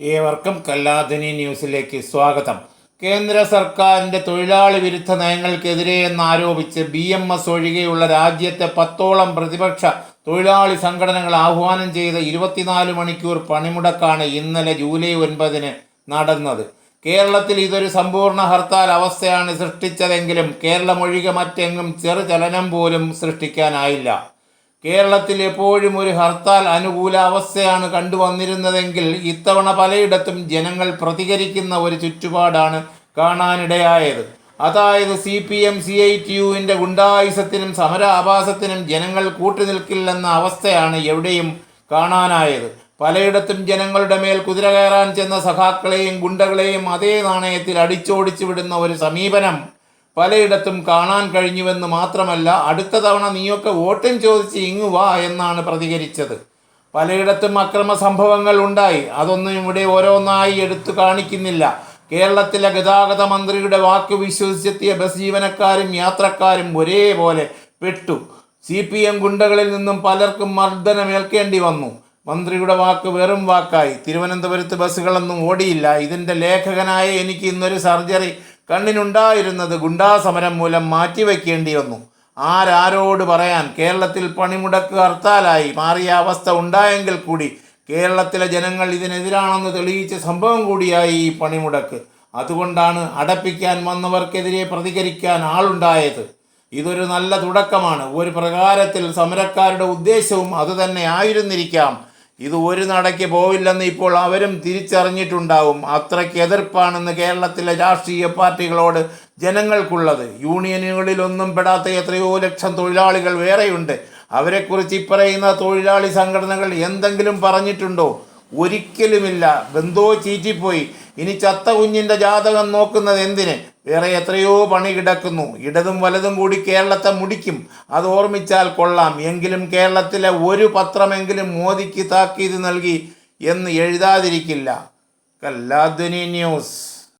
ഏവർക്കും കല്ലാധനി ന്യൂസിലേക്ക് സ്വാഗതം. കേന്ദ്ര സർക്കാരിന്റെ തൊഴിലാളി വിരുദ്ധ നയങ്ങൾക്കെതിരെ എന്നാരോപിച്ച് ബി എം എസ് ഒഴികെയുള്ള രാജ്യത്തെ പത്തോളം പ്രതിപക്ഷ തൊഴിലാളി സംഘടനകൾ ആഹ്വാനം ചെയ്ത ഇരുപത്തിനാല് മണിക്കൂർ പണിമുടക്കാണ് ഇന്നലെ ജൂലൈ ഒൻപതിന് നടന്നത്. കേരളത്തിൽ ഇതൊരു സമ്പൂർണ ഹർത്താൽ അവസ്ഥയാണ് സൃഷ്ടിച്ചതെങ്കിലും കേരളം ഒഴികെ മറ്റെങ്ങും ചെറുചലനം പോലും സൃഷ്ടിക്കാനായില്ല. കേരളത്തിൽ എപ്പോഴും ഒരു ഹർത്താൽ അനുകൂല അവസ്ഥയാണ് കണ്ടുവന്നിരുന്നതെങ്കിൽ ഇത്തവണ പലയിടത്തും ജനങ്ങൾ പ്രതികരിക്കുന്ന ഒരു ചുറ്റുപാടാണ് കാണാനിടയായത്. അതായത് C P M C I T യുവിന്റെ ഗുണ്ടായുസത്തിനും സമരാഭാസത്തിനും ജനങ്ങൾ കൂട്ടുനിൽക്കില്ലെന്ന അവസ്ഥയാണ് എവിടെയും കാണാനായത്. പലയിടത്തും ജനങ്ങളുടെ മേൽ കുതിര കയറാൻ ചെന്ന സഖാക്കളെയും ഗുണ്ടകളെയും അതേ നാണയത്തിൽ അടിച്ചോടിച്ചു വിടുന്ന ഒരു സമീപനം പലയിടത്തും കാണാൻ കഴിഞ്ഞുവെന്ന് മാത്രമല്ല അടുത്ത തവണ നീയൊക്കെ വോട്ടും ചോദിച്ച് ഇങ്ങു വാ എന്നാണ് പ്രതികരിച്ചത്. പലയിടത്തും അക്രമ സംഭവങ്ങൾ ഉണ്ടായി. അതൊന്നും ഇവിടെ ഓരോന്നായി എടുത്തു കാണിക്കുന്നില്ല. കേരളത്തിലെ ഗതാഗത മന്ത്രിയുടെ വാക്ക് വിശ്വസിച്ചെത്തിയ ബസ് ജീവനക്കാരും യാത്രക്കാരും ഒരേപോലെ പെട്ടു. സി പി എം ഗുണ്ടകളിൽ നിന്നും പലർക്കും മർദ്ദനമേൽക്കേണ്ടി വന്നു. മന്ത്രിയുടെ വാക്ക് വെറും വാക്കായി. തിരുവനന്തപുരത്ത് ബസ്സുകളൊന്നും ഓടിയില്ല. ഇതിന്റെ ലേഖകനായ എനിക്ക് ഇന്നൊരു സർജറി കണ്ണിനുണ്ടായിരുന്നത് ഗുണ്ടാസമരം മൂലം മാറ്റിവെക്കേണ്ടി വന്നു ആരാരോട് പറയാൻ കേരളത്തിൽ പണിമുടക്ക് ഹർത്താലായി മാറിയ അവസ്ഥ ഉണ്ടായെങ്കിൽ കൂടി കേരളത്തിലെ ജനങ്ങൾ ഇതിനെതിരാണെന്ന് തെളിയിച്ച സംഭവം കൂടിയായി ഈ പണിമുടക്ക്. അതുകൊണ്ടാണ് അടപ്പിക്കാൻ വന്നവർക്കെതിരെ പ്രതികരിക്കാൻ ആളുണ്ടായത്. ഇതൊരു നല്ല തുടക്കമാണ്. ഒരു പ്രകാരത്തിൽ സമരക്കാരുടെ ഉദ്ദേശവും അതുതന്നെ ആയിരുന്നിരിക്കാം. ഇത് ഒരു നടയ്ക്ക് പോവില്ലെന്ന് ഇപ്പോൾ അവരും തിരിച്ചറിഞ്ഞിട്ടുണ്ടാവും. അത്രയ്ക്ക് എതിർപ്പാണെന്ന് കേരളത്തിലെ രാഷ്ട്രീയ പാർട്ടികളോട് ജനങ്ങൾക്കുള്ളത്. യൂണിയനുകളിലൊന്നും പെടാത്ത എത്രയോ ലക്ഷം തൊഴിലാളികൾ വേറെയുണ്ട്. അവരെക്കുറിച്ച് ഇപ്പറയുന്ന തൊഴിലാളി സംഘടനകൾ എന്തെങ്കിലും പറഞ്ഞിട്ടുണ്ടോ? ഒരിക്കലുമില്ല. ബന്ധോ ചീറ്റിപ്പോയി. ഇനി ചത്ത കുഞ്ഞിന്റെ ജാതകം നോക്കുന്നത് എന്തിന്? വേറെ എത്രയോ പണി കിടക്കുന്നു. ഇടതും വലതും കൂടി കേരളത്തെ മുടിക്കും. അത് ഓർമ്മിച്ചാൽ കൊള്ളാം. എങ്കിലും കേരളത്തിലെ ഒരു പത്രമെങ്കിലും മോദിക്ക് താക്കീത് നൽകി എന്ന് എഴുതാതിരിക്കില്ല. കല്ലാധ്വനി ന്യൂസ്.